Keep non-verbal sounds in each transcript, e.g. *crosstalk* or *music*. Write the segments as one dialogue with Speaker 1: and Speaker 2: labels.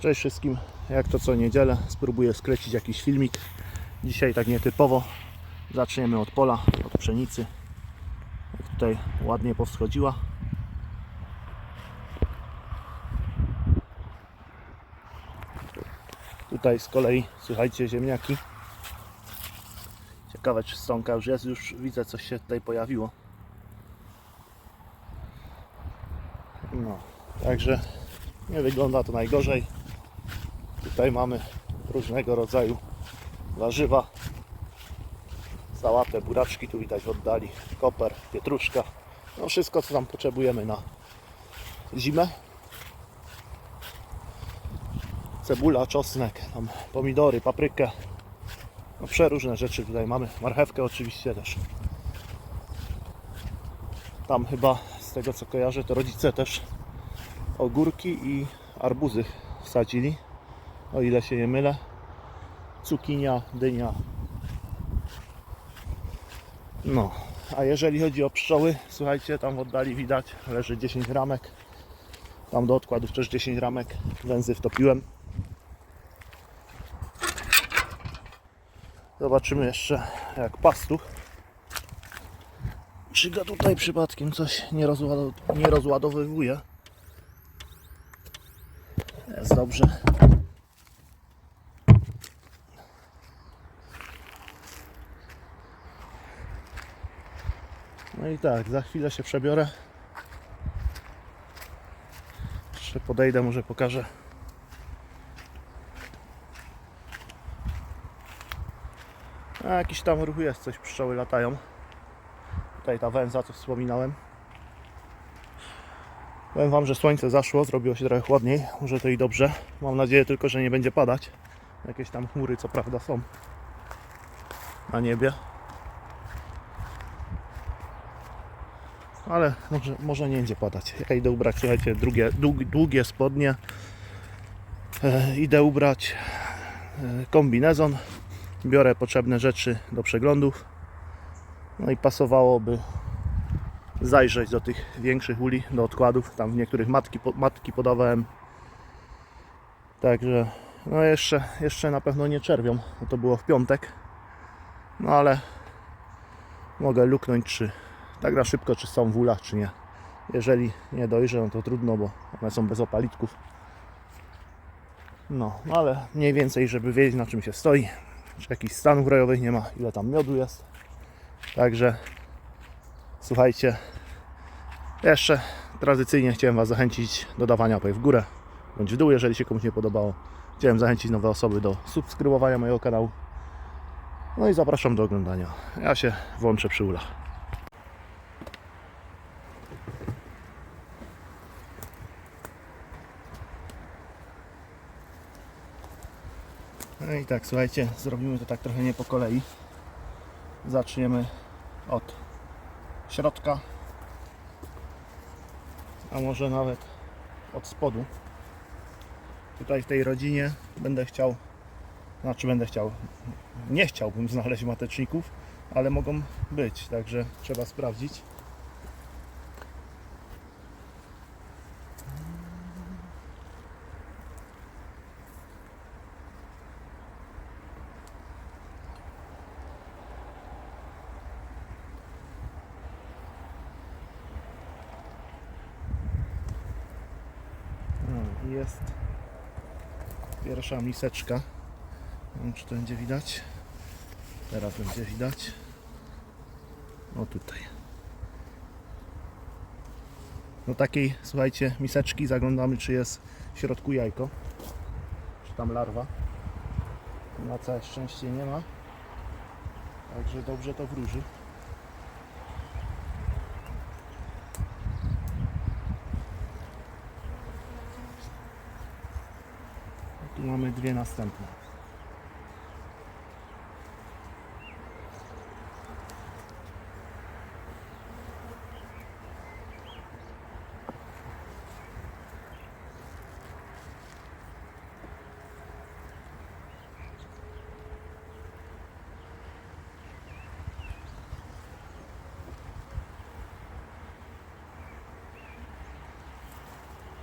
Speaker 1: Cześć wszystkim, jak to co niedzielę spróbuję skręcić jakiś filmik. Dzisiaj tak nietypowo. Zaczniemy od pola, od pszenicy. Tutaj ładnie powschodziła. Tutaj z kolei, słuchajcie, ziemniaki. Ciekawe czy stonka już jest, już widzę coś się tutaj pojawiło. No, także nie wygląda to najgorzej. Tutaj mamy różnego rodzaju warzywa, sałatę, buraczki, tu widać w oddali, koper, pietruszka, no wszystko co tam potrzebujemy na zimę. Cebula, czosnek, tam pomidory, paprykę, no przeróżne rzeczy tutaj mamy, marchewkę oczywiście też. Tam chyba z tego co kojarzę to rodzice też ogórki i arbuzy wsadzili, o ile się nie mylę. Cukinia, dynia. No, a jeżeli chodzi o pszczoły, słuchajcie, tam w oddali widać, leży 10 ramek. Tam do odkładów też 10 ramek. Węzy wtopiłem. Zobaczymy jeszcze jak pastuch. Czy go tutaj przypadkiem coś nie, rozładow nie rozładowywuje? Jest dobrze. No i tak, za chwilę się przebiorę. Jeszcze podejdę, może pokażę. A jakiś tam ruch jest, coś pszczoły latają. Tutaj ta węza, co wspominałem. Powiem Wam, że słońce zaszło, zrobiło się trochę chłodniej. Może to i dobrze. Mam nadzieję tylko, że nie będzie padać. Jakieś tam chmury, co prawda, są na niebie. Ale może, może nie będzie padać. Ja idę ubrać, słuchajcie, drugie, dług, długie spodnie. E, idę ubrać e, kombinezon. Biorę potrzebne rzeczy do przeglądów. No i pasowałoby zajrzeć do tych większych uli, do odkładów. Tam w niektórych matki, matki podawałem. Także no jeszcze, jeszcze na pewno nie czerwią, bo to było w piątek. No ale mogę luknąć czy tak na szybko, czy są w ulach, czy nie. Jeżeli nie dojrzę, no to trudno, bo one są bez opalitków. No, no ale mniej więcej, żeby wiedzieć na czym się stoi, czy jakichś stanów krajowych nie ma, ile tam miodu jest. Także słuchajcie, jeszcze tradycyjnie chciałem Was zachęcić do dawania łapek w górę bądź w dół, jeżeli się komuś nie podobało. Chciałem zachęcić nowe osoby do subskrybowania mojego kanału. No i zapraszam do oglądania. Ja się włączę przy ulach. No i tak, słuchajcie, zrobimy to tak trochę nie po kolei. Zaczniemy od środka, a może nawet od spodu. Tutaj w tej rodzinie będę chciał, znaczy będę chciał, nie chciałbym znaleźć mateczników, ale mogą być, także trzeba sprawdzić. No, i jest pierwsza miseczka. Nie wiem, czy to będzie widać. Teraz będzie widać. O tutaj. Do takiej, słuchajcie, miseczki zaglądamy, czy jest w środku jajko. Czy tam larwa. Na całe szczęście nie ma. Także dobrze to wróży. Mamy dwie następne.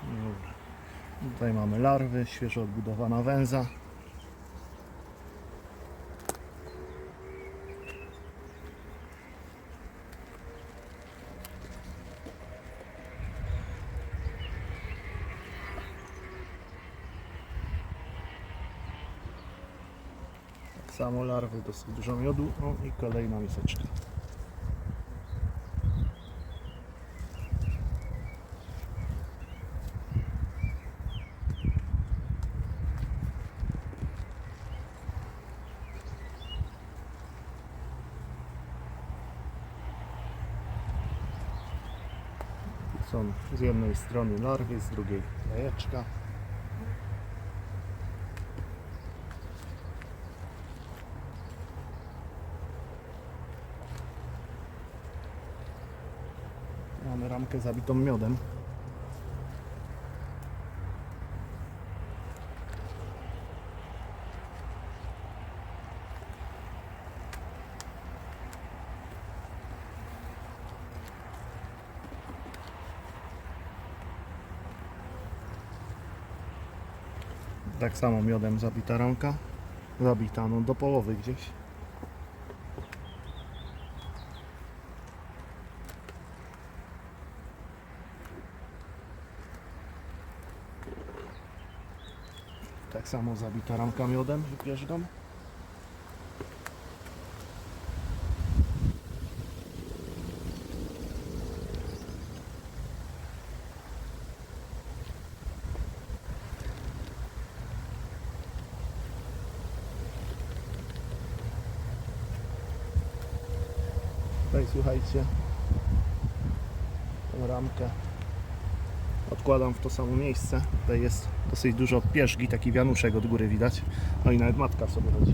Speaker 1: Dobra. Tutaj mamy larwy, świeżo odbudowana węza. Tak samo larwy, dosyć dużo miodu. O i kolejna miseczka. Są z jednej strony larwy, z drugiej jajeczka. Mamy ramkę zabitą miodem. Tak samo miodem zabita ramka. Zabita no do połowy gdzieś. Tak samo zabita ramka miodem wypierzgą. Tutaj słuchajcie, tą ramkę odkładam w to samo miejsce. Tutaj jest dosyć dużo pierzgi, taki wianuszek od góry widać. No i nawet matka sobie chodzi.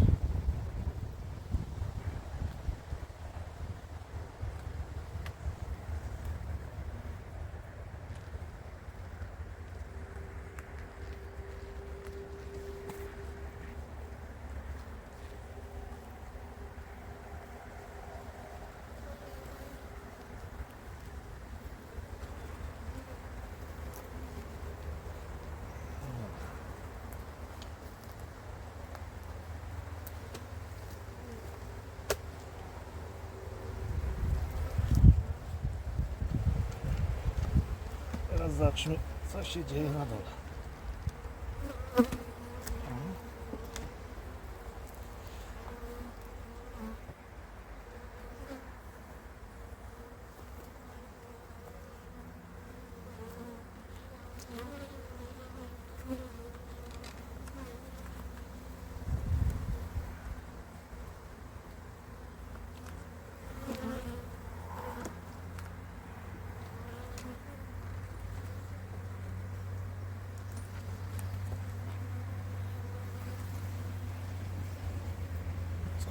Speaker 1: Teraz zobaczmy, co się dzieje na dole.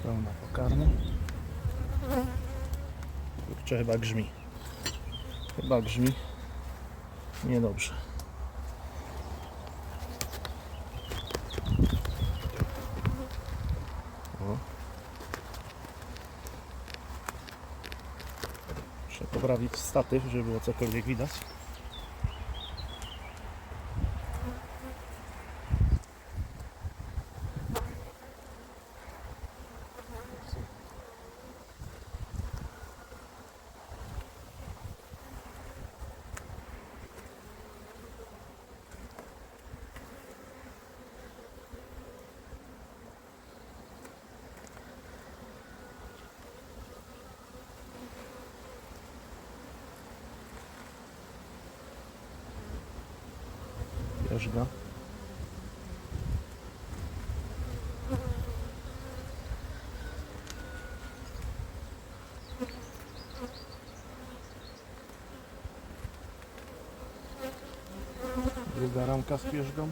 Speaker 1: Spełna pokarmy. Kurczę, chyba grzmi. Chyba grzmi. Niedobrze. O. Muszę poprawić statyw, żeby było cokolwiek widać. Druga ramka z pierzgą.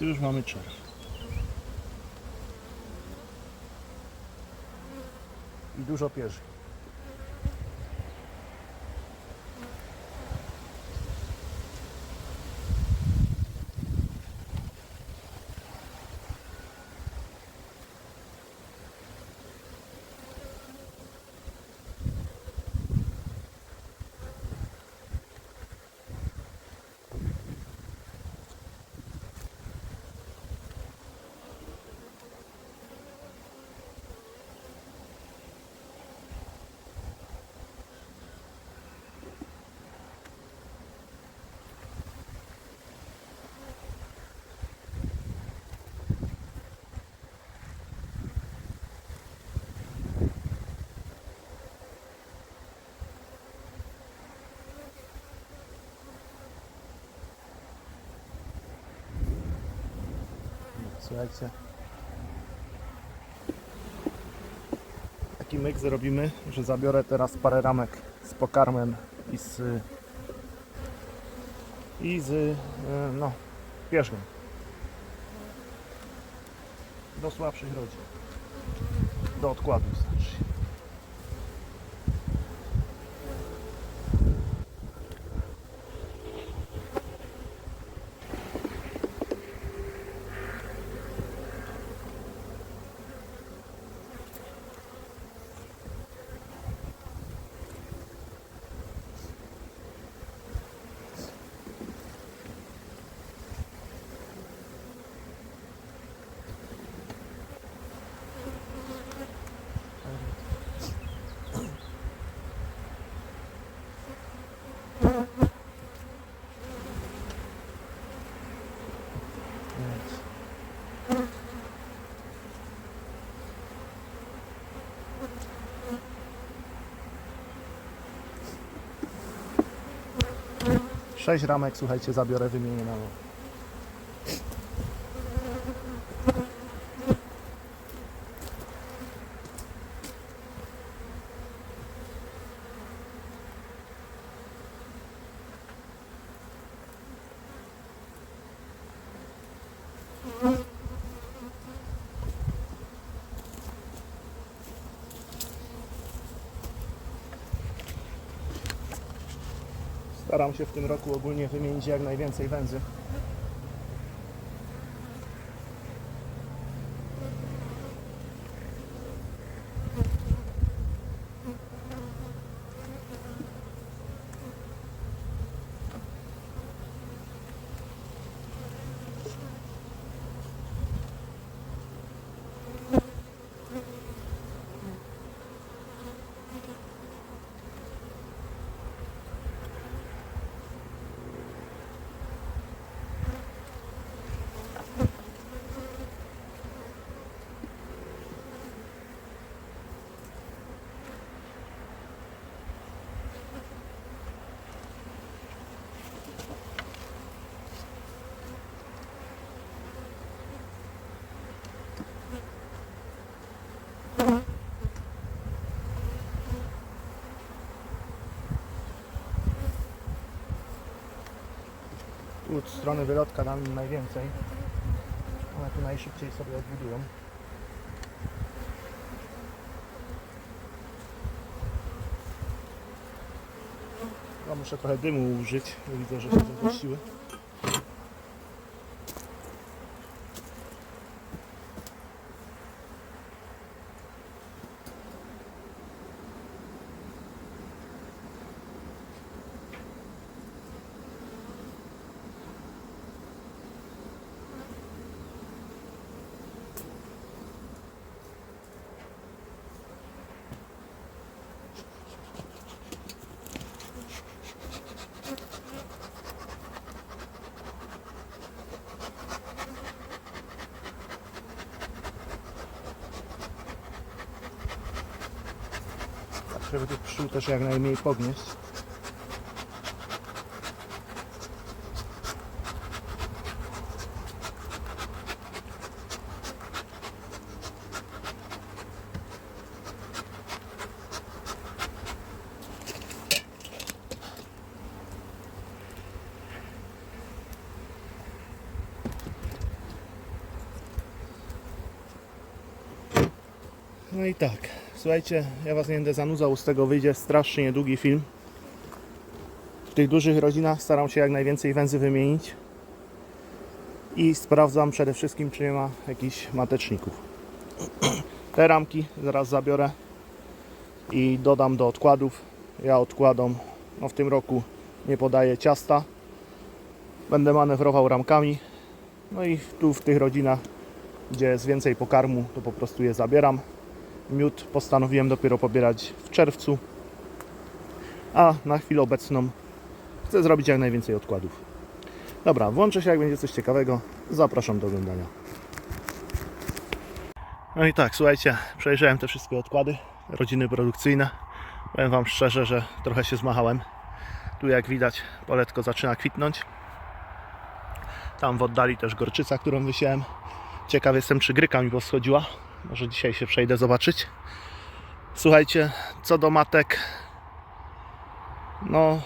Speaker 1: Już mamy czerw. i dużo pierzy. Słuchajcie. Taki myk zrobimy, że zabiorę teraz parę ramek z pokarmem i z i z e, no pierzgiem do słabszych rodzin. Do odkładu 6 ramek, słuchajcie, zabiorę, wymienię na nowe. Staram się w tym roku ogólnie wymienić jak najwięcej węzy. Od strony wylotka dam najwięcej. One tu najszybciej sobie odbudują. Ja muszę trochę dymu użyć, bo widzę, że się zagościły. Żeby tych pszczół też jak najmniej podnieść. No i tak, słuchajcie, ja was nie będę zanudzał, z tego wyjdzie strasznie długi film. W tych dużych rodzinach staram się jak najwięcej węzy wymienić i sprawdzam przede wszystkim, czy nie ma jakichś mateczników. *clears throat* Te ramki zaraz zabiorę i dodam do odkładów. Ja odkładom, no w tym roku nie podaję ciasta. Będę manewrował ramkami. No i tu w tych rodzinach, gdzie jest więcej pokarmu, to po prostu je zabieram. Miód postanowiłem dopiero pobierać w czerwcu, a na chwilę obecną chcę zrobić jak najwięcej odkładów. Dobra, włączę się jak będzie coś ciekawego. Zapraszam do oglądania. No i tak, słuchajcie, przejrzałem te wszystkie odkłady, rodziny produkcyjne. Powiem Wam szczerze, że trochę się zmachałem. Tu jak widać poletko zaczyna kwitnąć. Tam w oddali też gorczyca, którą wysiałem. Ciekaw jestem, czy gryka mi poschodziła. Może dzisiaj się przejdę zobaczyć. Słuchajcie, co do matek, no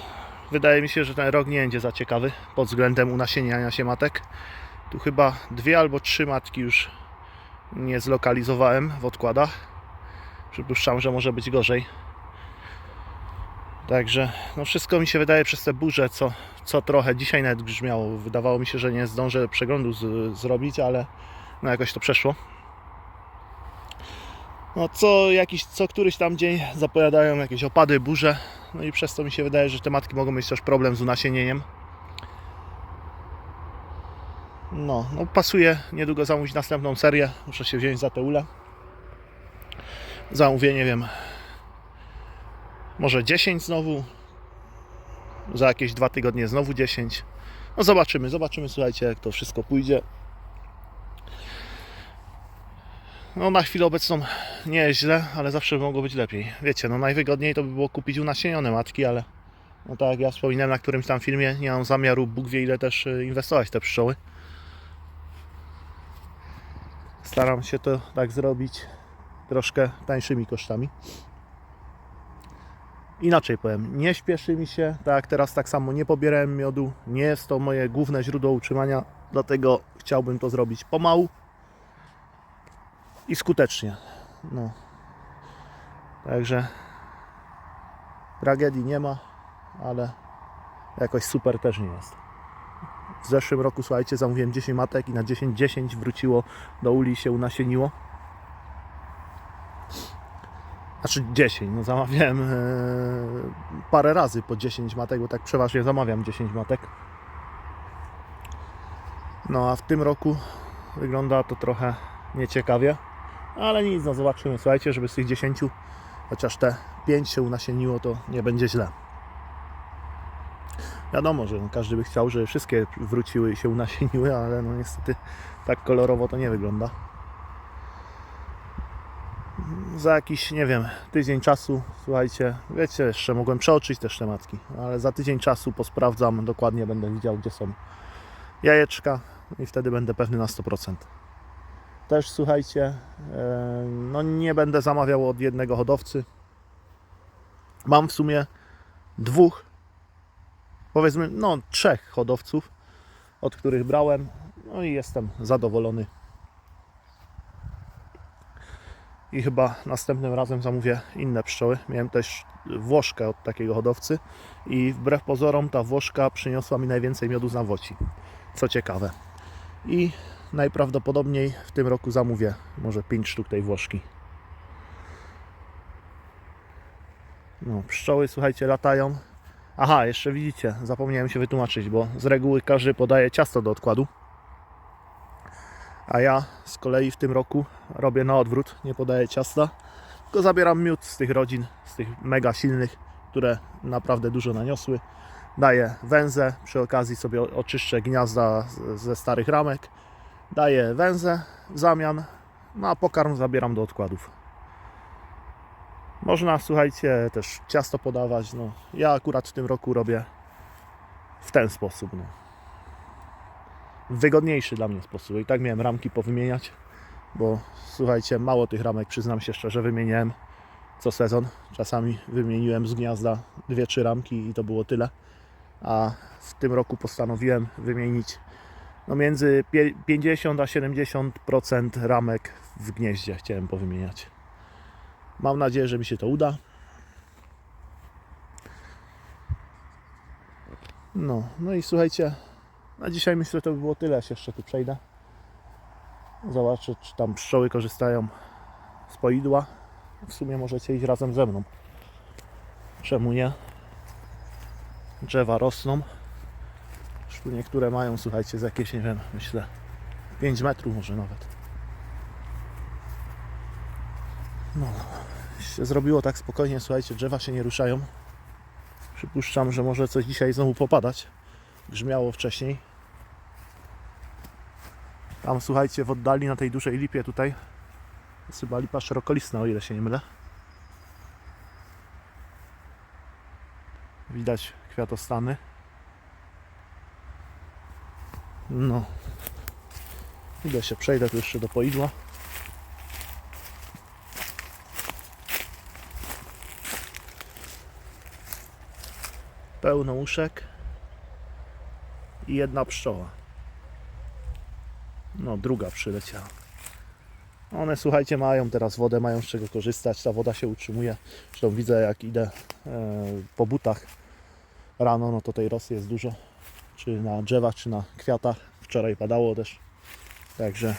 Speaker 1: wydaje mi się, że ten rok nie będzie za ciekawy pod względem unasieniania się matek. Tu chyba dwie albo trzy matki już nie zlokalizowałem w odkładach. Przypuszczam, że może być gorzej. Także no wszystko mi się wydaje przez te burze, co, co trochę dzisiaj nawet grzmiało. Wydawało mi się, że nie zdążę przeglądu z, zrobić, ale no jakoś to przeszło. No co jakiś, co któryś tam dzień zapowiadają jakieś opady, burze. No i przez to mi się wydaje, że te matki mogą mieć też problem z unasienieniem. No, no pasuje niedługo zamówić następną serię. Muszę się wziąć za tę ulę. Zamówię, nie wiem, może 10 znowu. Za jakieś dwa tygodnie znowu 10. No zobaczymy, zobaczymy, słuchajcie, jak to wszystko pójdzie. No na chwilę obecną nie jest źle, ale zawsze mogło być lepiej. Wiecie, no najwygodniej to by było kupić unasienione matki, ale no tak jak ja wspominałem na którymś tam filmie, nie mam zamiaru Bóg wie ile też y, inwestować w te pszczoły. Staram się to tak zrobić troszkę tańszymi kosztami. Inaczej powiem, nie śpieszy mi się, tak jak teraz tak samo nie pobierałem miodu, nie jest to moje główne źródło utrzymania, dlatego chciałbym to zrobić pomału i skutecznie. No. Także tragedii nie ma, ale jakoś super też nie jest. W zeszłym roku, słuchajcie, zamówiłem 10 matek i na 10 10 wróciło do uli się unasieniło. Znaczy 10, no zamawiałem e, parę razy po 10 matek, bo tak przeważnie zamawiam 10 matek. No a w tym roku wygląda to trochę nieciekawie, ale nic, no zobaczymy. Słuchajcie, żeby z tych 10 chociaż te 5 się unasieniło, to nie będzie źle. Wiadomo, że każdy by chciał, żeby wszystkie wróciły i się unasieniły, ale no niestety tak kolorowo to nie wygląda za jakiś, nie wiem, tydzień czasu, słuchajcie, wiecie, jeszcze mogłem przeoczyć też te matki, ale za tydzień czasu posprawdzam dokładnie, będę widział, gdzie są jajeczka i wtedy będę pewny na 100%. Też słuchajcie, e, no nie będę zamawiał od jednego hodowcy. Mam w sumie dwóch, powiedzmy, no trzech hodowców, od których brałem, no i jestem zadowolony i chyba następnym razem zamówię inne pszczoły. Miałem też Włoszkę od takiego hodowcy i wbrew pozorom ta Włoszka przyniosła mi najwięcej miodu z nawoci. Co ciekawe. I najprawdopodobniej w tym roku zamówię może 5 sztuk tej Włoszki. No, pszczoły, słuchajcie, latają. Aha, jeszcze widzicie, zapomniałem się wytłumaczyć, bo z reguły każdy podaje ciasto do odkładu. A ja z kolei w tym roku robię na odwrót, nie podaję ciasta, tylko zabieram miód z tych rodzin, z tych mega silnych, które naprawdę dużo naniosły. Daję węzę, przy okazji sobie oczyszczę gniazda ze starych ramek. Daję węzę w zamian, no a pokarm zabieram do odkładów. Można, słuchajcie, też ciasto podawać. No, ja akurat w tym roku robię w ten sposób. No wygodniejszy dla mnie sposób. I tak miałem ramki powymieniać, bo słuchajcie, mało tych ramek, przyznam się szczerze, wymieniałem co sezon. Czasami wymieniłem z gniazda dwie, trzy ramki i to było tyle. A w tym roku postanowiłem wymienić no między pie- 50 a 70% ramek w gnieździe chciałem powymieniać. Mam nadzieję, że mi się to uda. No, no i słuchajcie, na dzisiaj myślę, że to by było tyle. Ja się jeszcze tu przejdę. Zobaczę, czy tam pszczoły korzystają z poidła. W sumie możecie iść razem ze mną. Czemu nie? Drzewa rosną. Tu niektóre mają, słuchajcie, z jakieś, nie wiem, myślę 5 metrów może nawet. No, się zrobiło tak spokojnie, słuchajcie, drzewa się nie ruszają. Przypuszczam, że może coś dzisiaj znowu popadać. Grzmiało wcześniej. Tam słuchajcie, w oddali na tej dużej lipie tutaj jest chyba lipa szerokolistna, o ile się nie mylę. Widać kwiatostany. No. Idę się przejdę tu jeszcze do poidła. Pełno uszek i jedna pszczoła. No, druga przyleciała. One, słuchajcie, mają teraz wodę, mają z czego korzystać. Ta woda się utrzymuje. Zresztą widzę, jak idę e, po butach rano, no to tej rosy jest dużo. Czy na drzewach, czy na kwiatach. Wczoraj padało też. Także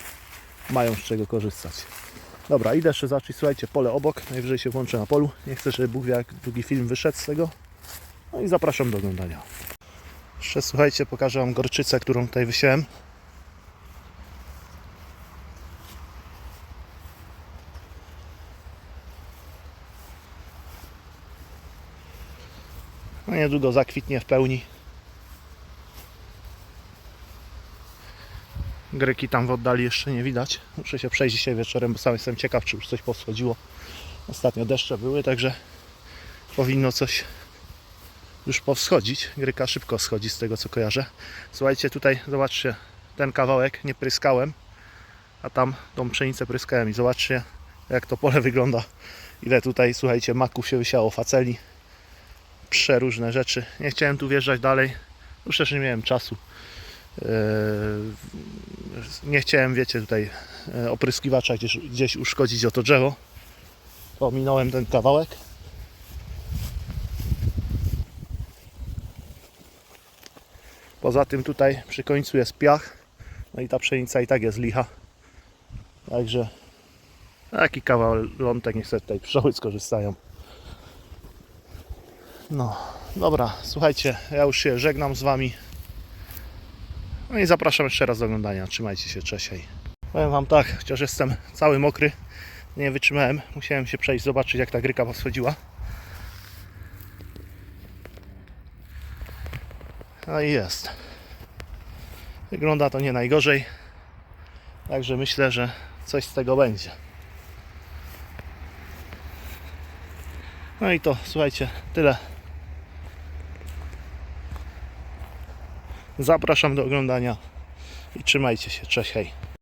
Speaker 1: mają z czego korzystać. Dobra, idę jeszcze zacząć, słuchajcie, pole obok. Najwyżej się włączę na polu. Nie chcę, żeby Bóg jak długi film wyszedł z tego. No i zapraszam do oglądania. Jeszcze słuchajcie, pokażę Wam gorczycę, którą tutaj wysiałem. No niedługo zakwitnie w pełni. Gryki tam w oddali jeszcze nie widać. Muszę się przejść dzisiaj wieczorem, bo sam jestem ciekaw, czy już coś poschodziło. Ostatnio deszcze były, także powinno coś już powschodzić. Gryka szybko schodzi z tego co kojarzę. Słuchajcie, tutaj zobaczcie, ten kawałek nie pryskałem, a tam tą pszenicę pryskałem i zobaczcie jak to pole *laughs* wygląda. Ile tutaj, słuchajcie, maków się wysiało, faceli, przeróżne rzeczy. Nie chciałem tu wjeżdżać dalej, już też nie miałem czasu. Eee, Nie chciałem, wiecie, tutaj e, opryskiwacza gdzieś, gdzieś uszkodzić o to drzewo. Ominąłem ten kawałek. Poza tym tutaj przy końcu jest piach. No i ta pszenica i tak jest licha. Także taki kawał lątek niech sobie tutaj pszczoły skorzystają. No, dobra, słuchajcie, ja już się żegnam z Wami. No i zapraszam jeszcze raz do oglądania. Trzymajcie się, cześć. Powiem Wam tak, chociaż jestem cały mokry, nie wytrzymałem. Musiałem się przejść, zobaczyć jak ta gryka poschodziła. No i jest. Wygląda to nie najgorzej. Także myślę, że coś z tego będzie. No i to, słuchajcie, tyle. Zapraszam do oglądania i trzymajcie się. Cześć, hej.